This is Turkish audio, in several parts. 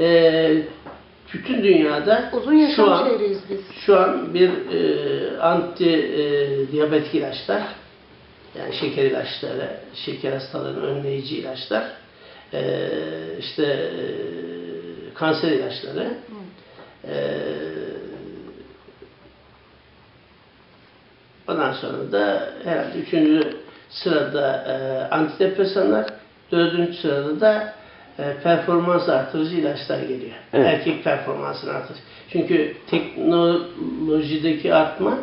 e, bütün dünyada Uzun yaşam şu an, şehriyiz biz. şu an bir e, anti e, diyabetik ilaçlar, yani şeker ilaçları, şeker hastalarının önleyici ilaçlar, e, işte e, kanser ilaçları, e, ondan sonra da herhalde üçüncü sırada e, antidepresanlar, dördüncü sırada da performans artırıcı ilaçlar geliyor. Evet. Erkek performansını artırıcı. Çünkü teknolojideki artma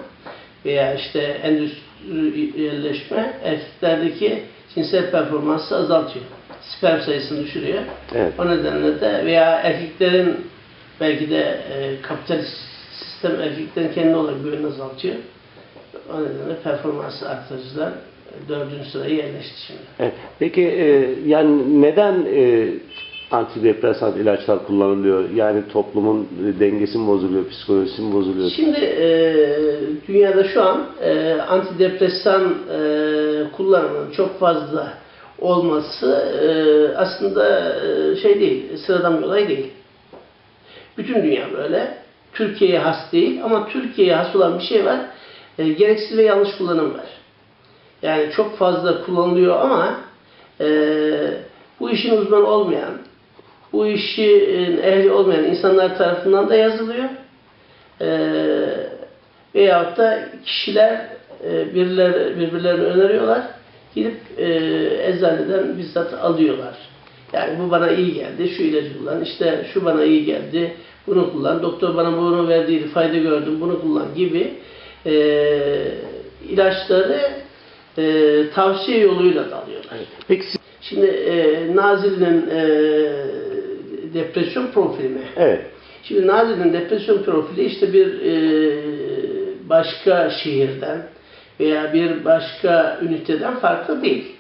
veya işte endüstriyelleşme erkeklerdeki cinsel performansı azaltıyor. Sperm sayısını düşürüyor. Evet. O nedenle de veya erkeklerin belki de e, kapitalist sistem erkeklerin kendi olan güvenini azaltıyor. O nedenle performans artırıcılar dördüncü sıraya yerleşti şimdi. Evet. Peki e, yani neden e, antidepresan ilaçlar kullanılıyor? Yani toplumun e, dengesi mi bozuluyor, psikolojisi mi bozuluyor? Şimdi e, dünyada şu an e, antidepresan e, kullanımının çok fazla olması e, aslında e, şey değil, sıradan bir olay değil. Bütün dünya böyle. Türkiye'ye has değil ama Türkiye'ye has olan bir şey var. E, gereksiz ve yanlış kullanım var. Yani çok fazla kullanılıyor ama e, bu işin uzmanı olmayan, bu işin ehli olmayan insanlar tarafından da yazılıyor. E, veyahut da kişiler e, birileri, birbirlerine öneriyorlar. Gidip e, eczaneden bizzat alıyorlar. Yani bu bana iyi geldi, şu ilacı kullan, işte şu bana iyi geldi, bunu kullan, doktor bana bunu verdiydi, fayda gördüm, bunu kullan gibi e, ilaçları e, tavsiye yoluyla da alıyorlar. Peki siz- Şimdi e, Nazilli'nin e, depresyon profili mi? evet. Şimdi Nazilli'nin depresyon profili işte bir e, başka şehirden veya bir başka üniteden farklı değil.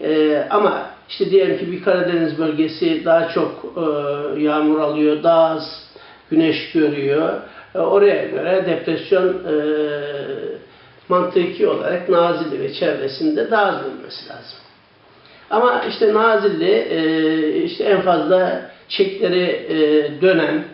E, ama işte diyelim ki bir Karadeniz bölgesi daha çok e, yağmur alıyor, daha az güneş görüyor. E, oraya göre depresyon e, mantıki olarak Nazilli ve çevresinde daha az görülmesi lazım. Ama işte Nazilli e, işte en fazla çekleri e, dönen,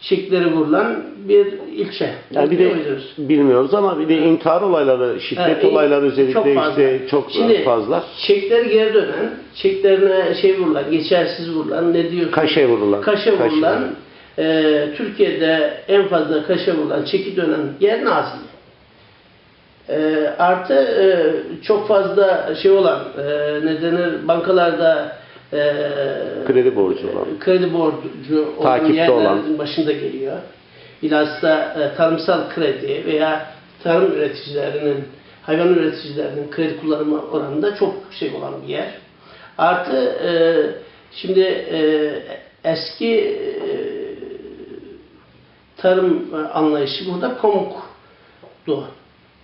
çekleri vurulan bir ilçe. Yani bir de muydunuz? bilmiyoruz ama bir de intihar olayları, şiddet Evet, olayları özellikle çok fazla. işte çok Şimdi, fazla. Çekleri geri dönen, çeklerine şey vurulan, geçersiz vurulan, ne diyorsun? Kaşe vurulan. Kaşe vurulan, e, Türkiye'de en fazla kaşe vurulan, çeki dönen yer Nazilli. E, artı e, çok fazla şey olan, e, ne denir, bankalarda e, Kredi borcu olan. kredi borcu olan Takipte olan. başında geliyor. Bilhassa e, tarımsal kredi veya tarım üreticilerinin, hayvan üreticilerinin kredi kullanımı oranında çok yüksek olan bir yer. Artı e, şimdi e, eski e, tarım anlayışı burada pamuktu.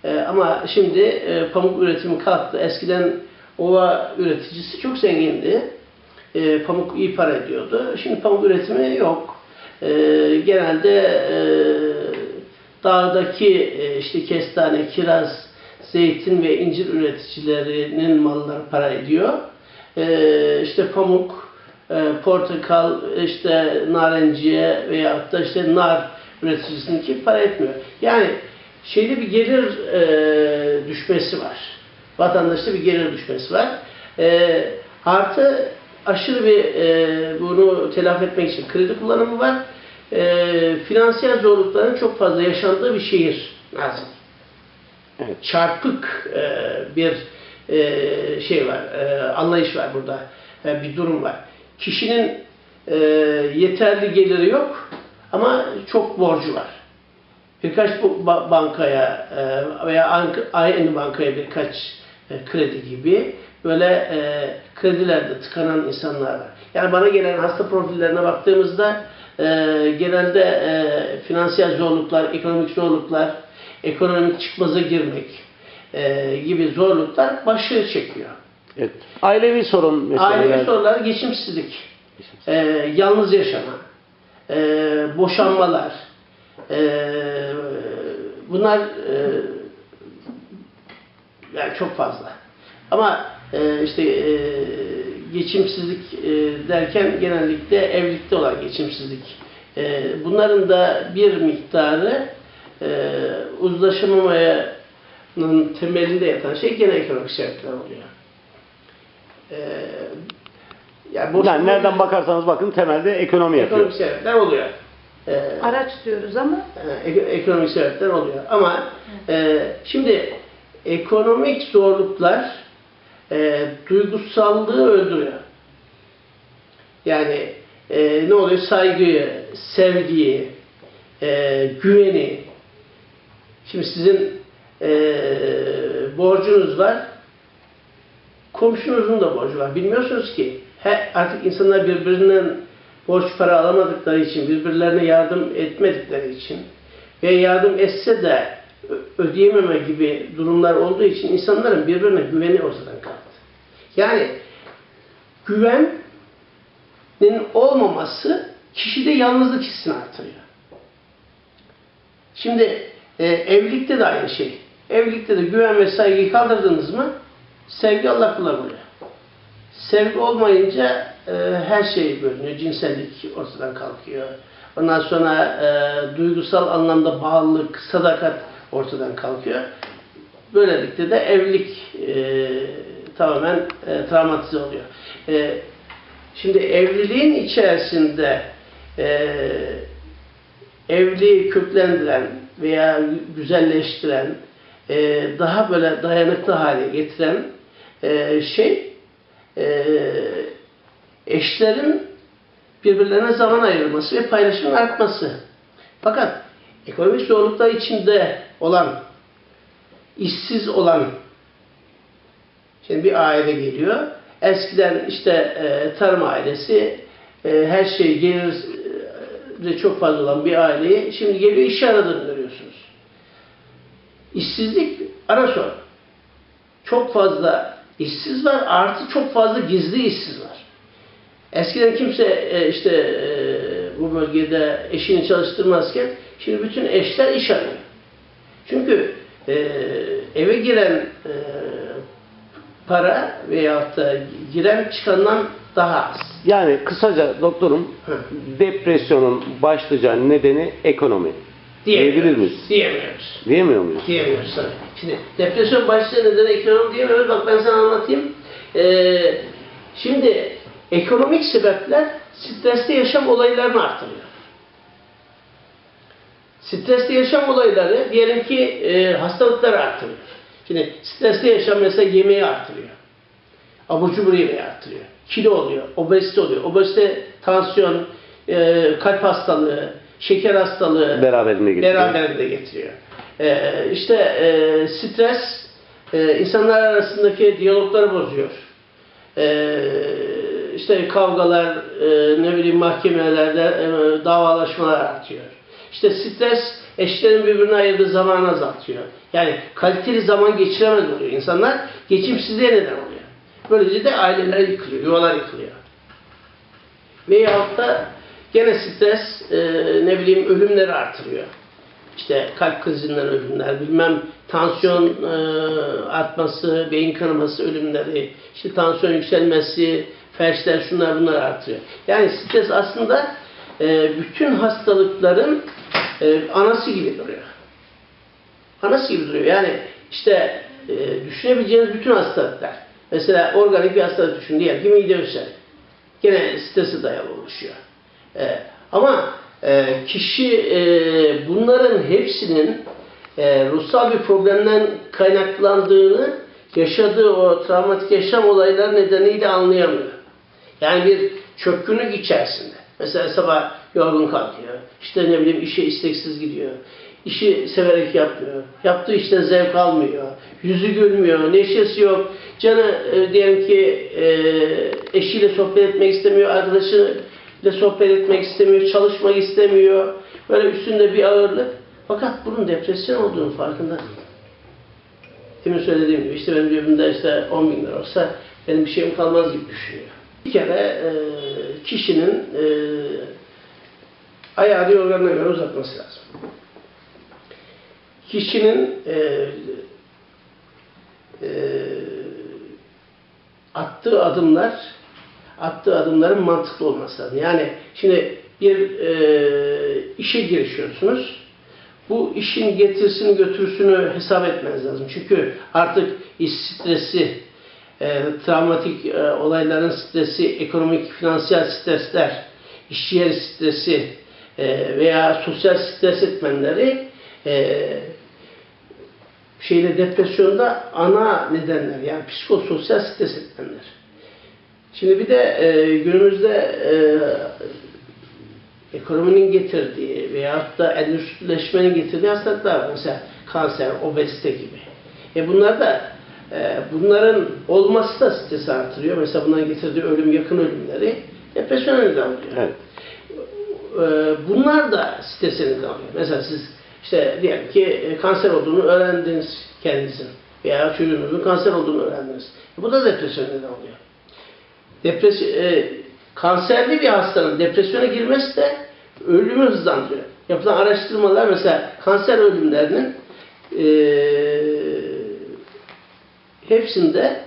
E, ama şimdi e, pamuk üretimi kalktı. Eskiden ova üreticisi çok zengindi. E, pamuk iyi para ediyordu. Şimdi pamuk üretimi yok. E, genelde e, dağdaki e, işte kestane, kiraz, zeytin ve incir üreticilerinin malları para ediyor. E, işte pamuk, e, portakal, işte narenciye veyahut da işte nar üreticisinki para etmiyor. Yani şeyde bir gelir e, düşmesi var. Vatandaşta bir gelir düşmesi var. E, artı aşırı bir e, bunu telafi etmek için kredi kullanımı var. E, finansal zorlukların çok fazla yaşandığı bir şehir Nazilli. Evet. Çarpık e, bir e, şey var, e, anlayış var burada, e, bir durum var. Kişinin e, yeterli geliri yok ama çok borcu var. Birkaç bankaya e, veya aynı bankaya birkaç e, kredi gibi böyle e, kredilerde tıkanan insanlar var. Yani bana gelen hasta profillerine baktığımızda e, genelde e, finansal zorluklar, ekonomik zorluklar, ekonomik çıkmaza girmek e, gibi zorluklar başı çekiyor. Evet. Ailevi sorun mesela. Ailevi sorular geçimsizlik, e, yalnız yaşama, e, boşanmalar, e, bunlar e, yani çok fazla. Ama e, işte e, geçimsizlik e, derken genellikle evlilikte olan geçimsizlik. E, bunların da bir miktarı e, uzlaşamamanın temelinde yatan şey gene ekonomik sebepler oluyor. E, yani Yani nereden bakarsanız bakın temelde ekonomi yapıyor. ekonomik sebepler oluyor. E, Araç diyoruz ama e, ek- ekonomik sebepler oluyor. Ama e, şimdi ekonomik zorluklar e, duygusallığı öldürüyor. Yani e, ne oluyor? Saygıyı, sevgiyi, e, güveni. Şimdi sizin e, borcunuz var. Komşunuzun da borcu var. Bilmiyorsunuz ki. He, artık insanlar birbirinden borç para alamadıkları için, birbirlerine yardım etmedikleri için ve yardım etse de ödeyememe gibi durumlar olduğu için insanların birbirine güveni ortadan kalktı. Yani güvenin olmaması kişide yalnızlık hissini artırıyor. Şimdi e, evlilikte de aynı şey. Evlilikte de güven ve saygıyı kaldırdınız mı sevgi Allah kula oluyor. Sevgi olmayınca e, her şey bölünüyor. Cinsellik ortadan kalkıyor. Ondan sonra e, duygusal anlamda bağlılık, sadakat ortadan kalkıyor. Böylelikle de evlilik e, tamamen e, travmatize oluyor. E, şimdi evliliğin içerisinde e, evliliği köklendiren veya güzelleştiren, e, daha böyle dayanıklı hale getiren e, şey e, eşlerin birbirlerine zaman ayırması ve paylaşımın artması. Fakat ekonomik zorluklar içinde olan, işsiz olan şimdi bir aile geliyor. Eskiden işte e, tarım ailesi e, her şey gelir e, çok fazla olan bir aileyi şimdi geliyor iş aradığını görüyorsunuz. İşsizlik ara sor. Çok fazla işsiz var artı çok fazla gizli işsiz var. Eskiden kimse e, işte e, bu bölgede eşini çalıştırmazken şimdi bütün eşler iş arıyor. Çünkü e, eve giren para veyahut da giren çıkandan daha az. Yani kısaca doktorum Hı. depresyonun başlıca nedeni ekonomi. Diyebilir miyiz? Diyemiyoruz. Diyemiyor muyuz? Diyemiyoruz tabii. Şimdi depresyon başlığı nedeni ekonomi diyemiyoruz. Bak ben sana anlatayım. Ee, şimdi ekonomik sebepler stresli yaşam olaylarını artırıyor. Stresli yaşam olayları diyelim ki e, hastalıkları artırıyor. Şimdi stresli yaşam mesela yemeği artırıyor. Abur cubur yemeği artırıyor. Kilo oluyor, obezite oluyor. Obezite, tansiyon, e, kalp hastalığı, şeker hastalığı, Beraberinde getiriyor. beraberinde getiriyor. Ee, işte e, stres e, insanlar arasındaki diyalogları bozuyor. Ee, işte kavgalar, e, ne bileyim mahkemelerde e, davalaşmalar artıyor. İşte stres eşlerin birbirine ayırdığı zamanı azaltıyor. Yani kaliteli zaman geçiremez oluyor. İnsanlar geçimsizliğe neden oluyor. Böylece de aileler yıkılıyor, yuvalar yıkılıyor. Veyahut da gene stres e, ne bileyim ölümleri artırıyor. İşte kalp krizinden ölümler, bilmem tansiyon e, artması, beyin kanaması ölümleri, işte tansiyon yükselmesi, felçler şunlar bunlar artıyor. Yani stres aslında e, bütün hastalıkların e, anası gibi duruyor. Anası gibi duruyor. Yani işte e, düşünebileceğiniz bütün hastalıklar. Mesela organik bir hastalık düşün diyelim ki mide ülseri. Gene strese dayalı oluşuyor. E, ama e, kişi e, bunların hepsinin e, ruhsal bir problemden kaynaklandığını yaşadığı o travmatik yaşam olayları nedeniyle anlayamıyor. Yani bir çökkünlük içerisinde. Mesela sabah yorgun kalkıyor. İşte ne bileyim işe isteksiz gidiyor. İşi severek yapmıyor. Yaptığı işten zevk almıyor. Yüzü gülmüyor. Neşesi yok. Canı e, diyelim ki e, eşiyle sohbet etmek istemiyor. Arkadaşıyla sohbet etmek istemiyor. Çalışmak istemiyor. Böyle üstünde bir ağırlık. Fakat bunun depresyon olduğunu farkında değil. Demin söylediğim gibi işte benim cebimde işte 10 bin lira olsa benim bir şeyim kalmaz gibi düşünüyor. Bir kere e, kişinin e, ayağı organına göre uzatması lazım. Kişinin e, e, attığı adımlar attığı adımların mantıklı olması lazım. Yani şimdi bir e, işe girişiyorsunuz. Bu işin getirisini götürüsünü hesap etmeniz lazım. Çünkü artık iş stresi, e, travmatik e, olayların stresi, ekonomik, finansal stresler, iş yeri stresi e, veya sosyal stres etmenleri e, şeyde depresyonda ana nedenler yani psikososyal stres etmenler. Şimdi bir de e, günümüzde e, ekonominin getirdiği veyahut da endüstrileşmenin getirdiği hastalıklar var. Mesela kanser, obezite gibi. E bunlar da e, bunların olması da stresi artırıyor. Mesela bunların getirdiği ölüm, yakın ölümleri depresyona neden oluyor. Evet. E, bunlar da strese neden oluyor. Mesela siz işte diyelim ki e, kanser olduğunu öğrendiniz kendinizin veya çocuğunuzun kanser olduğunu öğrendiniz. E, bu da depresyon neden oluyor. Depresyon, e, kanserli bir hastanın depresyona girmesi de ölümü hızlandırıyor. Yapılan araştırmalar mesela kanser ölümlerinin e, hepsinde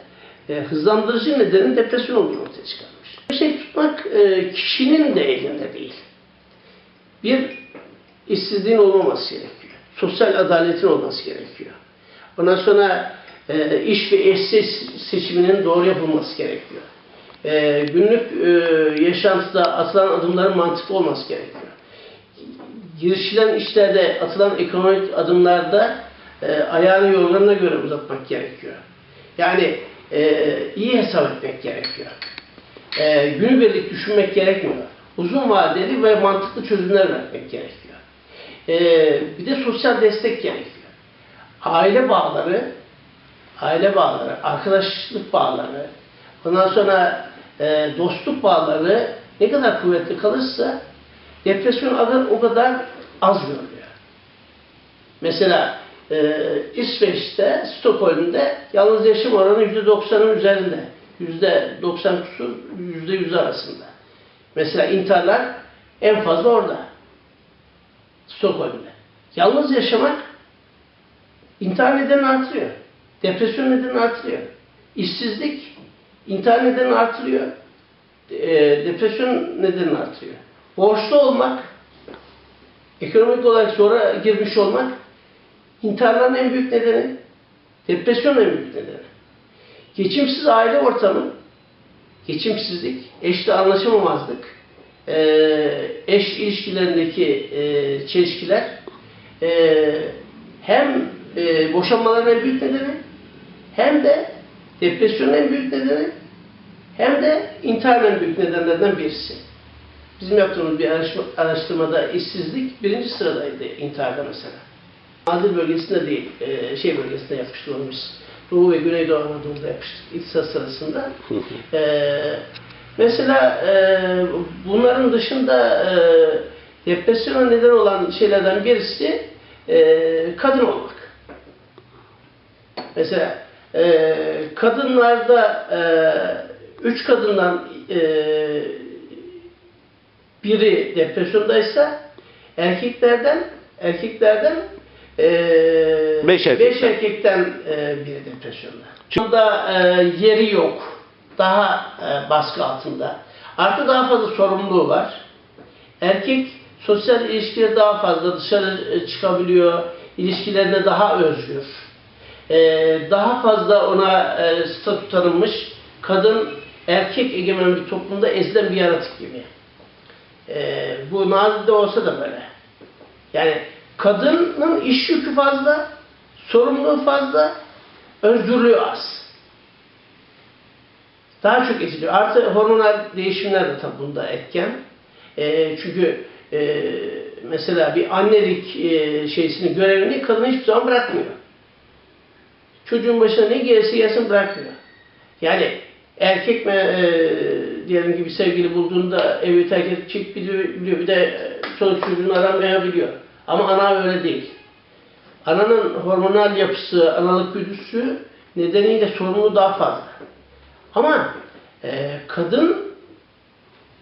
e, hızlandırıcı nedenin depresyon olduğunu ortaya çıkarmış. Bir şey tutmak e, kişinin de elinde değil. Bir işsizliğin olmaması gerekiyor. Sosyal adaletin olması gerekiyor. Ondan sonra e, iş ve eş se- seçiminin doğru yapılması gerekiyor. E, günlük e, yaşantıda atılan adımların mantıklı olması gerekiyor. Girişilen işlerde atılan ekonomik adımlarda e, ayağını yollarına göre uzatmak gerekiyor. Yani e, iyi hesap etmek gerekiyor. E, günübirlik düşünmek gerekmiyor. Uzun vadeli ve mantıklı çözümler vermek gerekiyor. E, bir de sosyal destek gerekiyor. Aile bağları, aile bağları, arkadaşlık bağları, ondan sonra e, dostluk bağları ne kadar kuvvetli kalırsa depresyon adı o kadar az görülüyor. Mesela e, İsveç'te, Stockholm'de yalnız yaşam oranı %90'ın üzerinde. %90 kusur, %100 arasında. Mesela intiharlar en fazla orada. Stockholm'de. Yalnız yaşamak intihar nedenini artırıyor. Depresyon nedenini artırıyor. İşsizlik intihar nedenini artırıyor. E, depresyon nedenini artırıyor. Borçlu olmak, ekonomik olarak sonra girmiş olmak intiharların en büyük nedeni, depresyonun en büyük nedeni. Geçimsiz aile ortamı, geçimsizlik, eşle anlaşamamazlık, e, eş ilişkilerindeki e, çelişkiler e, hem e, boşanmaların en büyük nedeni hem de depresyonun en büyük nedeni hem de intiharın en büyük nedenlerden birisi. Bizim yaptığımız bir araştırma- araştırmada işsizlik birinci sıradaydı intiharda mesela. Adil bölgesinde değil, e, şey bölgesinde yapmıştık onu biz. Doğu ve Güneydoğu Anadolu'da yapmıştık iktisat sırasında. E, mesela e, bunların dışında e, depresyona neden olan şeylerden birisi e, kadın olmak. Mesela e, kadınlarda e, üç kadından e, biri depresyondaysa erkeklerden erkeklerden e, Beş erkekten. beş erkekten e, biri depresyonda. Şu anda e, yeri yok. Daha e, baskı altında. Artı daha fazla sorumluluğu var. Erkek sosyal ilişkileri daha fazla dışarı e, çıkabiliyor. İlişkilerinde daha özgür. E, daha fazla ona e, statü tanınmış. Kadın erkek egemen bir toplumda ezilen bir yaratık gibi. E, bu de olsa da böyle. Yani kadının iş yükü fazla, sorumluluğu fazla, özgürlüğü az. Daha çok eziliyor. Artı hormonal değişimler de tabii bunda etken. E, çünkü e, mesela bir annelik e, şeysini, görevini kadın hiçbir zaman bırakmıyor. Çocuğun başına ne gelirse gelsin bırakmıyor. Yani erkek mi e, diyelim ki bir sevgili bulduğunda evi terk edecek biliyor, biliyor. bir de e, çoluk çocuğunu aramayabiliyor. Ama ana öyle değil. Ananın hormonal yapısı, analık güdüsü nedeniyle sorumluluğu daha fazla. Ama e, kadın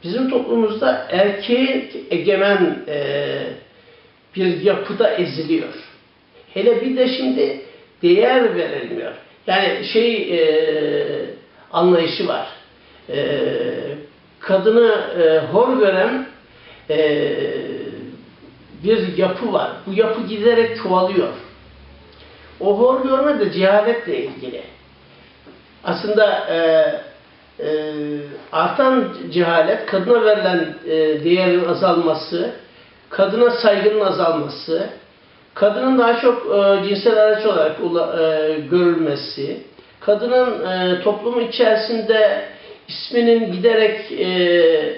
bizim toplumumuzda erkek egemen e, bir yapıda eziliyor. Hele bir de şimdi değer verilmiyor. Yani şey e, anlayışı var. E, kadını e, hor gören e, bir yapı var. Bu yapı giderek çoğalıyor. O hor görme de cehaletle ilgili. Aslında e, e, artan cehalet, kadına verilen e, değerin azalması, kadına saygının azalması, kadının daha çok e, cinsel araç olarak e, görülmesi, kadının e, toplumun içerisinde isminin giderek e,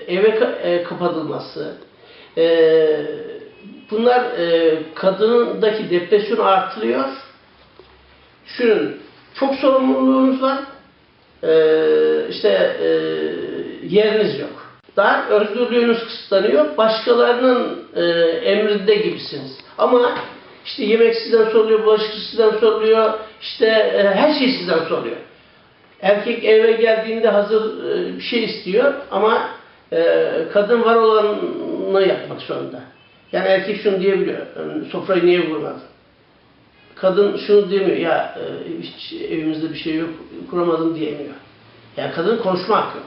eve ka- e, kapatılması, e, bunlar e, kadındaki depresyonu artırıyor. Şunun, çok sorumluluğunuz var, ee, işte e, yeriniz yok. Daha özgürlüğünüz kısıtlanıyor. Başkalarının e, emrinde gibisiniz. Ama işte yemek sizden soruluyor, bulaşık sizden soruluyor, işte e, her şey sizden soruluyor. Erkek eve geldiğinde hazır e, bir şey istiyor ama e, kadın var olanı yapmak zorunda. Yani erkek şunu diyebiliyor, sofrayı niye kurmadın? Kadın şunu demiyor, ya e, hiç evimizde bir şey yok, kuramadım diyemiyor. Yani kadının konuşma hakkı yok.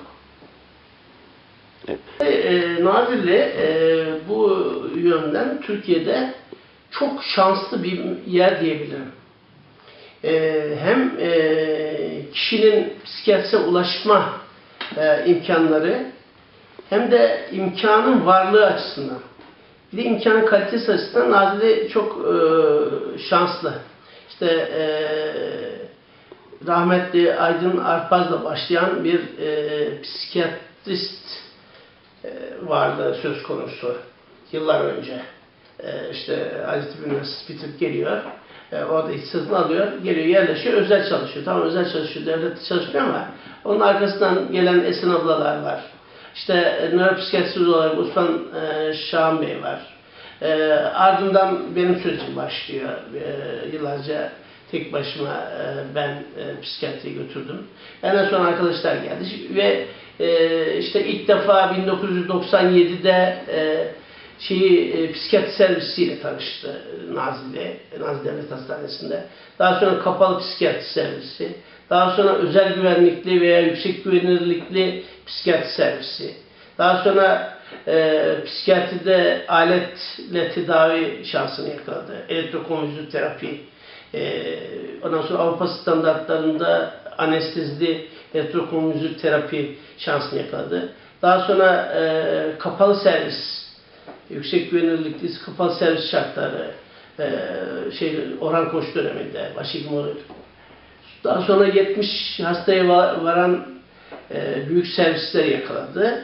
Evet. E, e, Nazilli e, bu yönden Türkiye'de çok şanslı bir yer diyebilirim. E, hem e, kişinin psikiyatrise ulaşma e, imkanları hem de imkanın varlığı açısından. Bir de imkanın kalitesi açısından Nazilli çok e, şanslı. İşte e, rahmetli Aydın Arpaz'la başlayan bir e, psikiyatrist e, vardı söz konusu yıllar önce. E, işte Hacettepe Üniversitesi bitirip geliyor. E, orada ihtisasını alıyor, geliyor yerleşiyor, özel çalışıyor. Tamam özel çalışıyor, devlet çalışmıyor ama onun arkasından gelen Esin ablalar var. İşte e, nöropsikiyatrist olarak Osman e, Şahan Bey var. E, ardından benim sürecim başlıyor. E, yıllarca tek başıma e, ben e, psikiyatriye götürdüm. En son arkadaşlar geldi ve e, işte ilk defa 1997'de e, şeyi e, psikiyatri servisiyle tanıştı e, Nazilli, Nazilli Devlet Hastanesi'nde. Daha sonra kapalı psikiyatri servisi, daha sonra özel güvenlikli veya yüksek güvenilirlikli psikiyatri servisi. Daha sonra e, psikiyatride aletle tedavi şansını yakaladı. Elektrokonvüzyon terapi. E, ondan sonra Avrupa standartlarında anestezili elektrokonvüzyon terapi şansını yakaladı. Daha sonra e, kapalı servis, yüksek güvenilirlikli kapalı servis şartları, e, şey Orhan Koç döneminde, olarak. Daha sonra 70 hastaya va- varan e, büyük servisler yakaladı.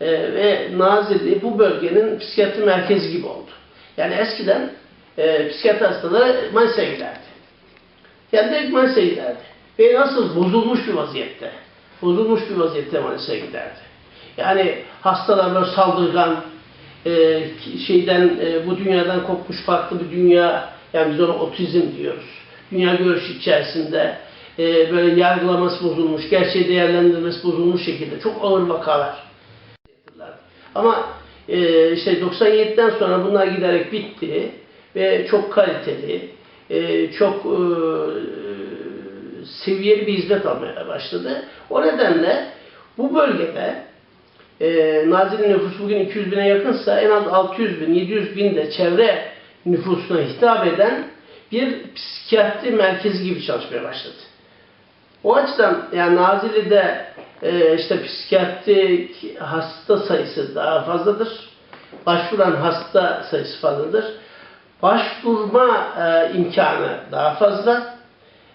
E, ve Nazilli bu bölgenin psikiyatri merkezi gibi oldu. Yani eskiden e, psikiyatri hastaları Manisa'ya giderdi. Yani direkt Manisa'ya giderdi. Ve nasıl bozulmuş bir vaziyette. Bozulmuş bir vaziyette Manisa'ya giderdi. Yani hastalar böyle saldırgan, e, şeyden e, bu dünyadan kopmuş farklı bir dünya, yani biz ona otizm diyoruz. Dünya görüşü içerisinde e, böyle yargılaması bozulmuş, gerçeği değerlendirmesi bozulmuş şekilde çok ağır vakalar. Ama e, işte 97'den sonra bunlar giderek bitti ve çok kaliteli, e, çok e, seviyeli bir hizmet almaya başladı. O nedenle bu bölgede e, Nazilli nüfusu bugün 200 bine yakınsa en az 600 bin, 700 bin de çevre nüfusuna hitap eden bir psikiyatri merkezi gibi çalışmaya başladı. O açıdan yani Nazilli'de e, işte psikiyatrik hasta sayısı daha fazladır. Başvuran hasta sayısı fazladır. Başvurma e, imkanı daha fazla.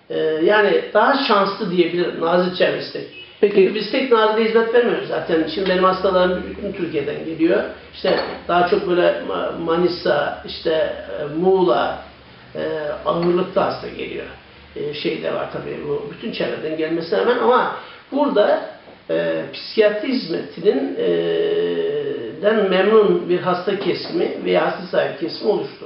E, yani daha şanslı diyebilirim Nazilli çevresindeki. Peki- biz tek hizmet vermiyoruz zaten. Şimdi benim hastalarım bütün Türkiye'den geliyor. İşte daha çok böyle Ma- Manisa, işte e, Muğla, e, ağırlıkta hasta geliyor. E, şey de var tabii bu bütün çevreden gelmesine rağmen ama burada e, psikiyatri hizmetinin e, den memnun bir hasta kesimi veya hasta sahibi kesimi oluştu.